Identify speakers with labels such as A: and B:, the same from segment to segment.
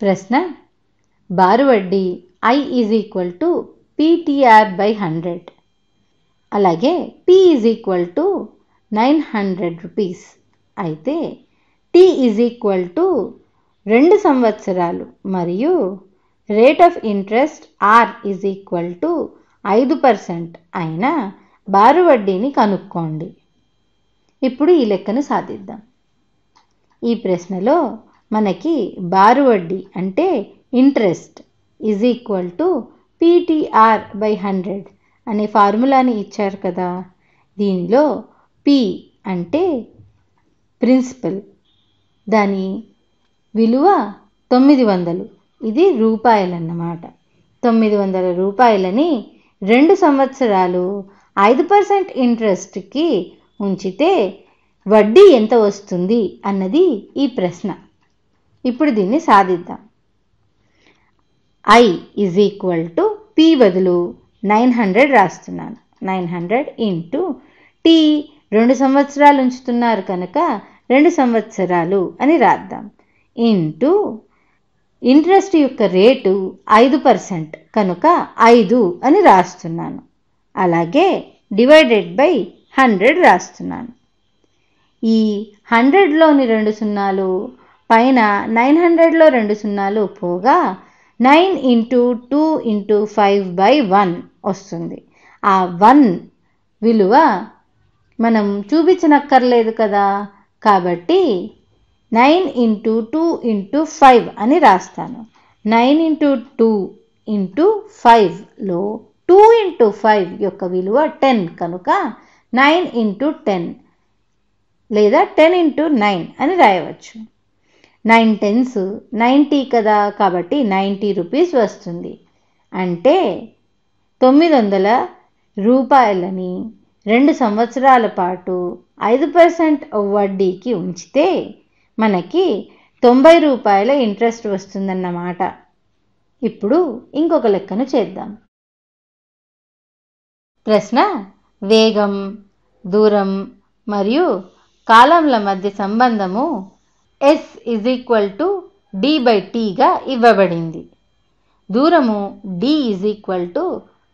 A: ప్రశ్న బారు వడ్డీ I is equal to P T R by hundred అలాగే P is equal to nine hundred rupees అయితే T is equal to రెండు సంవత్సరాలు మరియు rate of interest R is equal to ఐదు పర్సెంట్ అయిన బారు వడ్డీని కనుక్కోండి. ఇప్పుడు ఈ లెక్కను సాధిద్దాం. ఈ ప్రశ్నలో మనకి బారు వడ్డీ అంటే interest is equal to P T R by hundred అనే ఫార్ములాని ఇచ్చారు కదా. దీనిలో పి అంటే ప్రిన్సిపల్ దాని విలువ తొమ్మిది వందలు. ఇది రూపాయలన్నమాట. తొమ్మిది వందల రూపాయలని రెండు సంవత్సరాలు ఐదు పర్సెంట్ ఇంట్రెస్ట్కి ఉంచితే వడ్డీ ఎంత వస్తుంది అన్నది ఈ ప్రశ్న. ఇప్పుడు దీన్ని సాధిద్దాం. I is equal to P బదులు నైన్ హండ్రెడ్ రాస్తున్నాను. నైన్ హండ్రెడ్ ఇంటూ టీ రెండు సంవత్సరాలు ఉంచుతున్నారు కనుక రెండు సంవత్సరాలు అని రాద్దాం. ఇంటూ ఇంట్రెస్ట్ యొక్క రేటు ఐదు పర్సెంట్ కనుక ఐదు అని రాస్తున్నాను. అలాగే డివైడెడ్ బై హండ్రెడ్ రాస్తున్నాను. ఈ హండ్రెడ్లోని రెండు సున్నాలు పైన నైన్ హండ్రెడ్లో రెండు సున్నాలు పోగా nine into two into five by one వస్తుంది. ఆ వన్ విలువ మనం చూపించనక్కర్లేదు కదా. కాబట్టి nine into two into five అని రాస్తాను. నైన్ ఇంటూ టూ ఇంటూ ఫైవ్లో టూ ఇంటూ ఫైవ్ యొక్క విలువ టెన్ కనుక నైన్ ఇంటూ టెన్ లేదా టెన్ ఇంటూ నైన్ అని రాయవచ్చు. నైన్ టెన్స్ నైంటీ కదా కాబట్టి నైంటీ రూపీస్ వస్తుంది. అంటే తొమ్మిది వందల రూపాయలని రెండు సంవత్సరాల పాటు ఐదు పర్సెంట్ వడ్డీకి ఉంచితే మనకి తొంభై రూపాయల ఇంట్రెస్ట్ వస్తుందన్నమాట. ఇప్పుడు ఇంకొక లెక్కను చేద్దాం. ప్రశ్న వేగం దూరం మరియు కాలంల మధ్య సంబంధము S is equal to D by టీగా ఇవ్వబడింది. దూరము D is equal to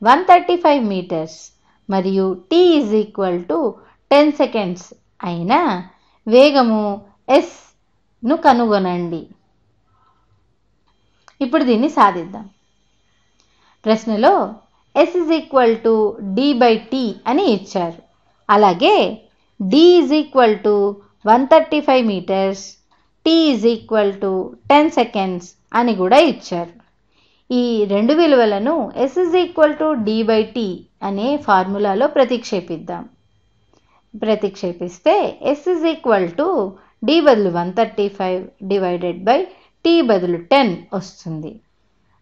A: one thirty five metres మరియు T is equal to ten seconds అయిన వేగము ఎస్ను కనుగొనండి. ఇప్పుడు దీన్ని సాధిద్దాం. ప్రశ్నలో S is equal to D by T అని ఇచ్చారు. అలాగే D is equal to one thirty five metres T is equal to ten seconds అని కూడా ఇచ్చారు. ఈ రెండు విలువలను S is equal to D by T అనే ఫార్ములాలో ప్రతిక్షేపిద్దాం. ప్రతిక్షేపిస్తే S is equal to D బదులు one thirty five divided by T బదులు టెన్ వస్తుంది.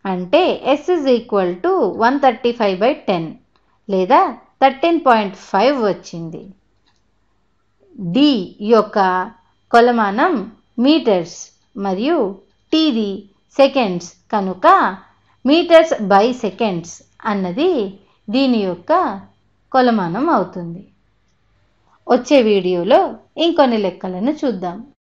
A: అంటే S is equal to one thirty five by ten లేదా థర్టీన్ పాయింట్ ఫైవ్ వచ్చింది. డి యొక్క కొలమానం మీటర్స్ మరియు టీది సెకండ్స్ కనుక మీటర్స్ బై సెకండ్స్ అన్నది దీని యొక్క కొలమానం అవుతుంది. వచ్చే వీడియోలో ఇంకొన్ని లెక్కలను చూద్దాం.